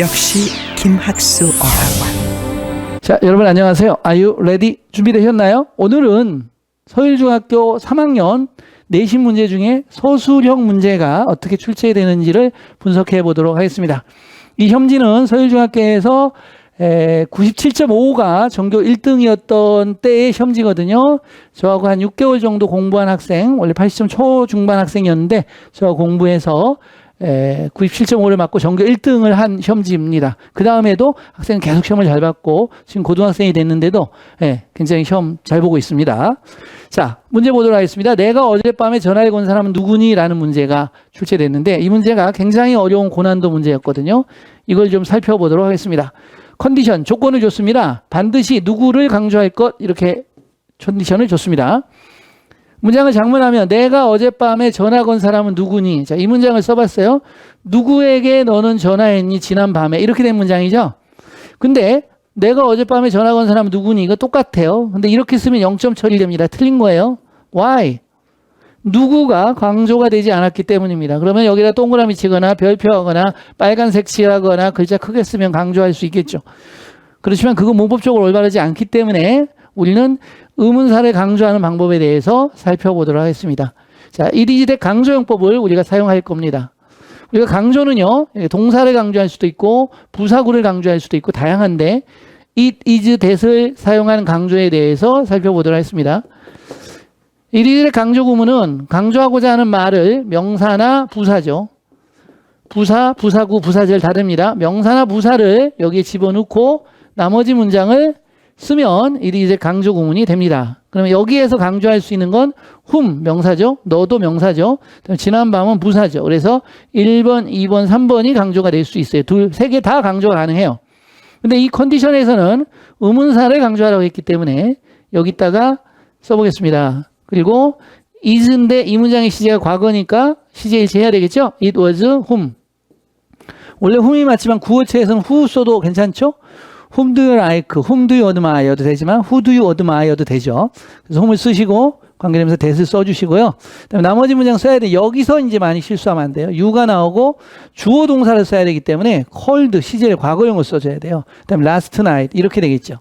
역시 김학수 어학원 자, 여러분 안녕하세요. You ready? 준비되셨나요? 오늘은 서울중학교 3학년 내신 문제 중에 서술형 문제가 어떻게 출제되는지를 분석해 보도록 하겠습니다. 이 혐지는 서울중학교에서 97.5가 전교 1등이었던 때의 혐지거든요. 저하고 한 6개월 정도 공부한 학생, 원래 80점 초중반 학생이었는데 저하고 공부해서 97.5를 맞고 전교 1등을 한 혐지입니다. 그 다음에도 학생은 계속 시험을 잘 받고 지금 고등학생이 됐는데도 예, 굉장히 시험 잘 보고 있습니다. 자, 문제 보도록 하겠습니다. 내가 어젯밤에 전화를 건 사람은 누구니? 라는 문제가 출제됐는데 이 문제가 굉장히 어려운 고난도 문제였거든요. 이걸 좀 살펴보도록 하겠습니다. 컨디션, 조건을 줬습니다. 반드시 누구를 강조할 것 이렇게 컨디션을 줬습니다. 문장을 장문하면 내가 어젯밤에 전화 건 사람은 누구니? 자, 이 문장을 써봤어요. 누구에게 너는 전화했니? 지난 밤에. 이렇게 된 문장이죠. 근데 내가 어젯밤에 전화 건 사람은 누구니? 이거 똑같아요. 근데 이렇게 쓰면 0점 처리됩니다. 틀린 거예요. Why? 누구가 강조가 되지 않았기 때문입니다. 그러면 여기다 동그라미 치거나 별표하거나 빨간색 칠하거나 글자 크게 쓰면 강조할 수 있겠죠. 그렇지만 그거 문법적으로 올바르지 않기 때문에 우리는 의문사를 강조하는 방법에 대해서 살펴보도록 하겠습니다. 자, 이디지대 강조용법을 우리가 사용할 겁니다. 우리가 강조는요, 동사를 강조할 수도 있고, 부사구를 강조할 수도 있고, 다양한데, it, is, that을 사용하는 강조에 대해서 살펴보도록 하겠습니다. 이디지대 강조 구문은 강조하고자 하는 말을 명사나 부사죠. 부사, 부사구, 부사절 다릅니다. 명사나 부사를 여기에 집어넣고, 나머지 문장을 쓰면 이제 강조 구문이 됩니다. 그러면 여기에서 강조할 수 있는 건 whom 명사죠. 너도 명사죠. 지난 밤은 부사죠. 그래서 1번, 2번, 3번이 강조가 될 수 있어요. 둘, 세 개 다 강조가 가능해요. 근데 이 컨디션에서는 의문사를 강조하라고 했기 때문에 여기다가 써보겠습니다. 그리고 is인데 이 문장의 시제가 과거니까 시제 일치해야 되겠죠? It was whom. 원래 whom이 맞지만 구어체에서는 who 써도 괜찮죠? Whom do you like, whom do you admire도 되지만 who do you admire도 되죠. 그래서 whom을 쓰시고 관계되면서 that을 써주시고요. 그다음에 나머지 문장 써야 돼. 여기서 이제 많이 실수하면 안 돼요. you가 나오고 주어 동사를 써야 되기 때문에 called 시제를 과거형으로 써줘야 돼요. 그다음에 last night 이렇게 되겠죠.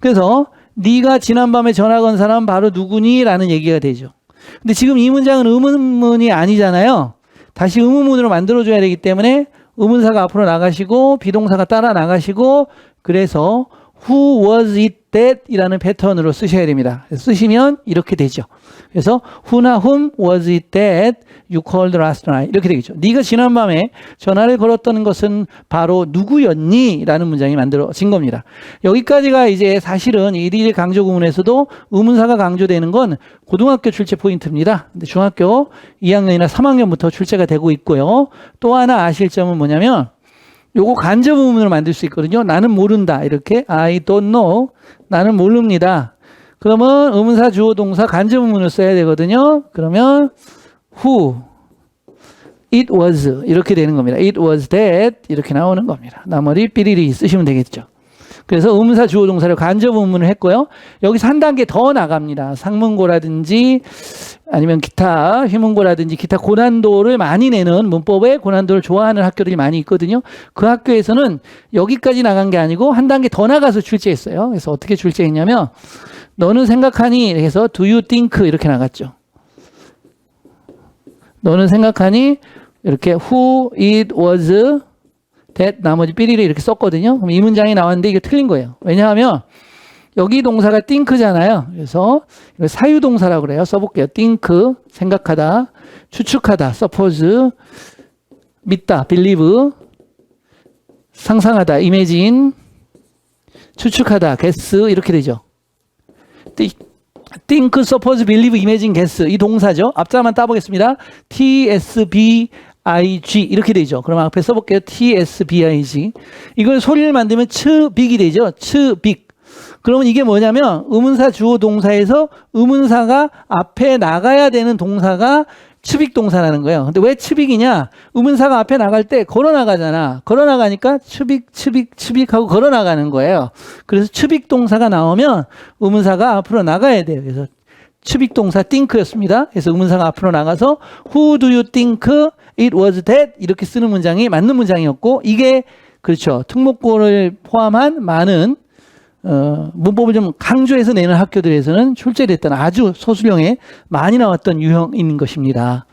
그래서 네가 지난밤에 전화 건 사람 바로 누구니? 라는 얘기가 되죠. 근데 지금 이 문장은 의문문이 아니잖아요. 다시 의문문으로 만들어줘야 되기 때문에 의문사가 앞으로 나가시고 비동사가 따라 나가시고 그래서 who was it that 이라는 패턴으로 쓰셔야 됩니다. 쓰시면 이렇게 되죠. 그래서 who나 whom was it that you called last night 이렇게 되겠죠. 네가 지난밤에 전화를 걸었던 것은 바로 누구였니? 라는 문장이 만들어진 겁니다. 여기까지가 이제 사실은 이디지 강조 구문에서도 의문사가 강조되는 건 고등학교 출제 포인트입니다. 근데 중학교 2학년이나 3학년부터 출제가 되고 있고요. 또 하나 아실 점은 뭐냐면 요거 간접 의문으로 만들 수 있거든요. 나는 모른다. 이렇게 I don't know. 나는 모릅니다. 그러면 의문사 주어 동사 간접 의문을 써야 되거든요. 그러면 who it was 이렇게 되는 겁니다. it was that 이렇게 나오는 겁니다. 나머지 삐리리 쓰시면 되겠죠. 그래서 의문사 주어 동사를 간접 의문을 했고요. 여기서 한 단계 더 나갑니다. 상문고라든지 아니면 기타 휘문고라든지 기타 고난도를 많이 내는 문법의 고난도를 좋아하는 학교들이 많이 있거든요. 그 학교에서는 여기까지 나간 게 아니고 한 단계 더 나가서 출제했어요. 그래서 어떻게 출제했냐면 너는 생각하니 해서 do you think 이렇게 나갔죠. 너는 생각하니 이렇게 who it was that 나머지 삐리를 이렇게 썼거든요. 그럼 이 문장이 나왔는데 이게 틀린 거예요. 왜냐하면 여기 동사가 think잖아요. 그래서 사유동사라고 그래요. 써볼게요. think, 생각하다, 추측하다, suppose, 믿다, believe, 상상하다, imagine, 추측하다, guess 이렇게 되죠. think, suppose, believe, imagine, guess 이 동사죠. 앞자만 따보겠습니다. T, S, B, IG 이렇게 되죠. 그럼 앞에 써볼게요. TSBIG 이걸 소리를 만들면 츠빅이 되죠. 츠빅 그러면 이게 뭐냐면 의문사 주어 동사에서 의문사가 앞에 나가야 되는 동사가 추빅 동사라는 거예요. 근데 왜 추빅이냐? 의문사가 앞에 나갈 때 걸어 나가잖아. 걸어 나가니까 추빅, 추빅, 추빅하고 걸어 나가는 거예요. 그래서 추빅 동사가 나오면 의문사가 앞으로 나가야 돼요. 그래서 추빅 동사 think였습니다. 그래서 의문사가 앞으로 나가서 who do you think it was that 이렇게 쓰는 문장이 맞는 문장이었고 이게 그렇죠. 특목고를 포함한 많은 어, 문법을 좀 강조해서 내는 학교들에서는 출제됐던 아주 소수령에 많이 나왔던 유형인 것입니다.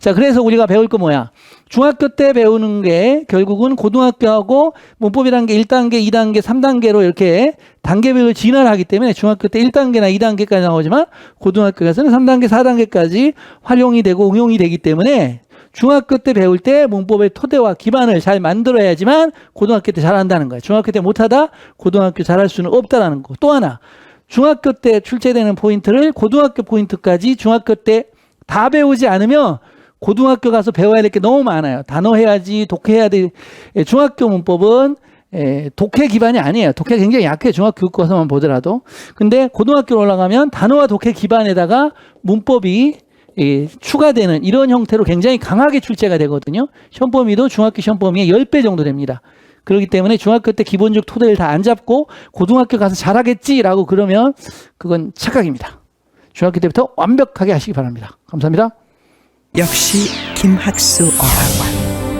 자, 그래서 우리가 배울 거 뭐야? 중학교 때 배우는 게 결국은 고등학교하고 문법이라는 게 1단계, 2단계, 3단계로 이렇게 단계별로 진화를 하기 때문에 중학교 때 1단계나 2단계까지 나오지만 고등학교 가서는 3단계, 4단계까지 활용이 되고 응용이 되기 때문에 중학교 때 배울 때 문법의 토대와 기반을 잘 만들어야지만 고등학교 때 잘한다는 거예요. 중학교 때 못하다 고등학교 잘할 수는 없다라는 거. 또 하나 중학교 때 출제되는 포인트를 고등학교 포인트까지 중학교 때 다 배우지 않으면 고등학교 가서 배워야 될 게 너무 많아요. 단어 해야지, 독해해야 돼. 예, 중학교 문법은 예, 독해 기반이 아니에요. 독해 굉장히 약해요. 중학교 교과서만 보더라도. 근데 고등학교 올라가면 단어와 독해 기반에다가 문법이 예, 추가되는 이런 형태로 굉장히 강하게 출제가 되거든요. 시험 범위도 중학교 시험 범위의 10배 정도 됩니다. 그렇기 때문에 중학교 때 기본적 토대를 다 안 잡고 고등학교 가서 잘하겠지라고 그러면 그건 착각입니다. 중학교 때부터 완벽하게 하시기 바랍니다. 감사합니다. 역시 김학수 어학원